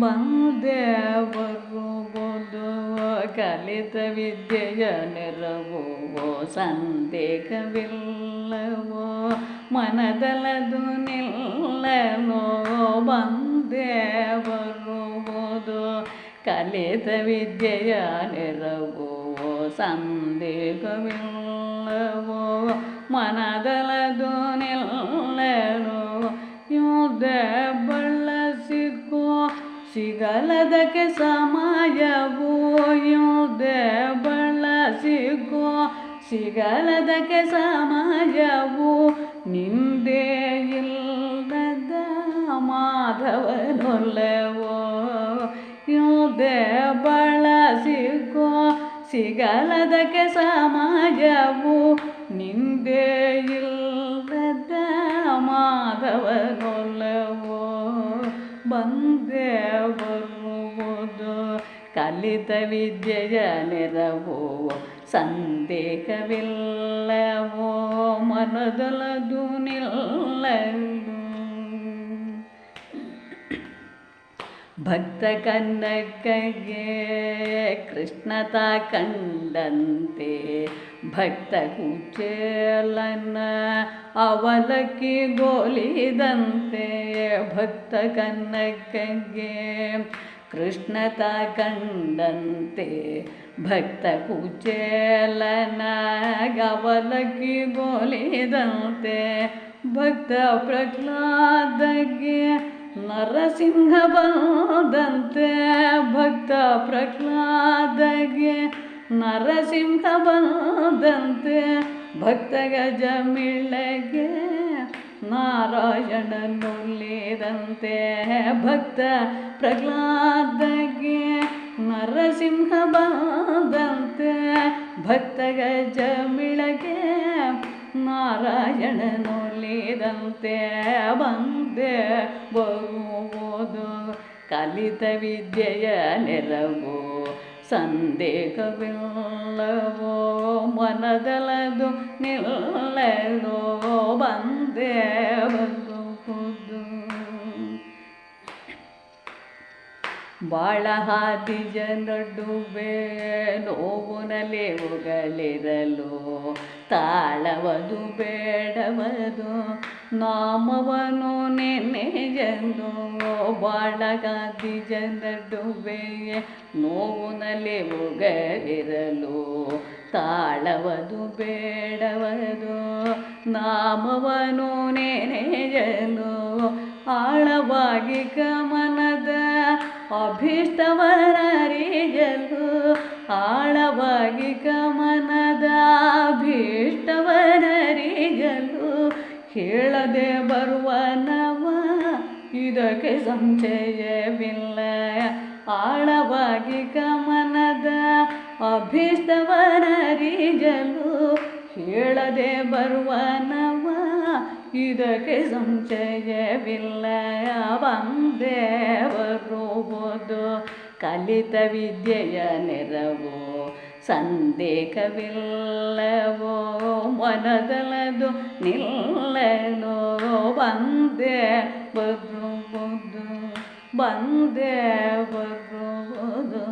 ಬಂದೆ ಬರುವುದು ಕಲಿತ ವಿದ್ಯೆಯ ನೆರವು ಸಂದೇಹವಿಲ್ಲವೋ ಮನದಲದು ನಿಲ್ಲನೋ ಬಂದೆ ಬರುವುದು ಕಲಿತ ವಿದ್ಯೆಯ ನೆರವು ಸಂದೇಹವಿಲ್ಲವೋ ಮನದಲದು ಸಿಗಲದಕ್ಕೆ ಸಮಯವು ಯುದ್ಧ ಬಳಸಿಕೋ ಸಿಗಲದಕ್ಕೆ ಸಮಯವು ನಿಂದೆ ಇಲ್ಲದ ಮಾಧವನೊಲ್ಲವೋ ಯುದ್ಧ ಬಳಸಿಕೋ ಸಿಗಲದಕ್ಕೆ ಸಮಯವು ನಿಂದೆ ಇಲ್ಲದ ಮಾಧವನೊಲ್ಲವೋ ಬಂದೆ ಬರುವುದು ಕಲಿತ ವಿದ್ಯೆಯ ನೆರವು ಸಂದೇಹವಿಲ್ಲವೋ ಮನದೊಲದು ನಿಲ್ಲದು ಭಕ್ತ ಕನ್ನಕ್ಕಗೆ ಕೃಷ್ಣತ ಕಂಡಂತೆ. ಭಕ್ತ ಕುಚೇಲನ ಅವಲಕ್ಕಿ ಗೋಲಿದಂತೆ. ಭಕ್ತ ಕನ್ನಕ್ಕಗೆ ಕೃಷ್ಣತ ಕಂಡಂತೆ. ಭಕ್ತ ಕುಚೇಲನ ಅವಲಕ್ಕಿ ಗೋಲಿದಂತೆ. ಭಕ್ತ ಪ್ರಹ್ಲಾದಗೆ ನರಸಿಂಹ ಬಂದಂತೆ ಭಕ್ತ ಪ್ರಹ್ಲಾದಗೆ ನರಸಿಂಹ ಬಂದಂತೆ ಭಕ್ತ ಗಜಮಿಳಗೆ ನಾರಾಯಣನುಲ್ಲಿದಂತೆ ಭಕ್ತ ಪ್ರಹ್ಲಾದಗೆ ನರಸಿಂಹ ಬಂದಂತೆ ಭಕ್ತ ಗಜಮಿಳಗೆ ನಾರಾಯಣನುಲಿದಂತೆ ಬಂದೆ ಬರುವುದು. ಕಲಿತ ವಿದ್ಯೆಯ ನೆರವು ಸಂದೇಹವಿಲ್ಲವೋ? ಮನದಲದು ನಿಲ್ಲೋ ಬಂದೆ. ಬಾಳ ಹಾದಿ ಜನಡುವೆ ನೋವು ನಲಿವುಗಳಿರಲು ತಾಳವದು ಬೇಡವದು ನಾಮವನು ನೆನೆಯಲು ಬಾಳ ಗಾದಿಯ ನಡುವೆ ನೋವು ನಲಿವುಗಳಿರಲು ತಾಳವದು ಬೇಡವದು ನಾಮವನು ನೆನೆಯಲು ಆಳವಾಗಿ ಗಮನದ ಅಭೀಷ್ಟವರರಿಯಲು ಆಳವಾಗಿ ಗಮನದ ಅಭೀಷ್ಟವರರಿಯಲು ಕೇಳದೆ ಬರುವ ನವ ಇದಕ್ಕೆ ಸಂಶಯವಿಲ್ಲ. ಆಳವಾಗಿ ಗಮನದ ಅಭೀಷ್ಟವರರಿಯಲು ಹೇಳದೆ ಬರುವ ನವ ಇದಕ್ಕೆ ಸಂಶಯವಿಲ್ಲ ಬಂದೇ ಬರುವುದು ಕಲಿತ ವಿದ್ಯೆಯ ನೆರವು ಸಂದೇಹವಿಲ್ಲವೋ ಮನದಲದು ನಿಲ್ಲನೋ ಬಂದೇ ಬರುವುದು ಬಂದೇ ಬರುವುದು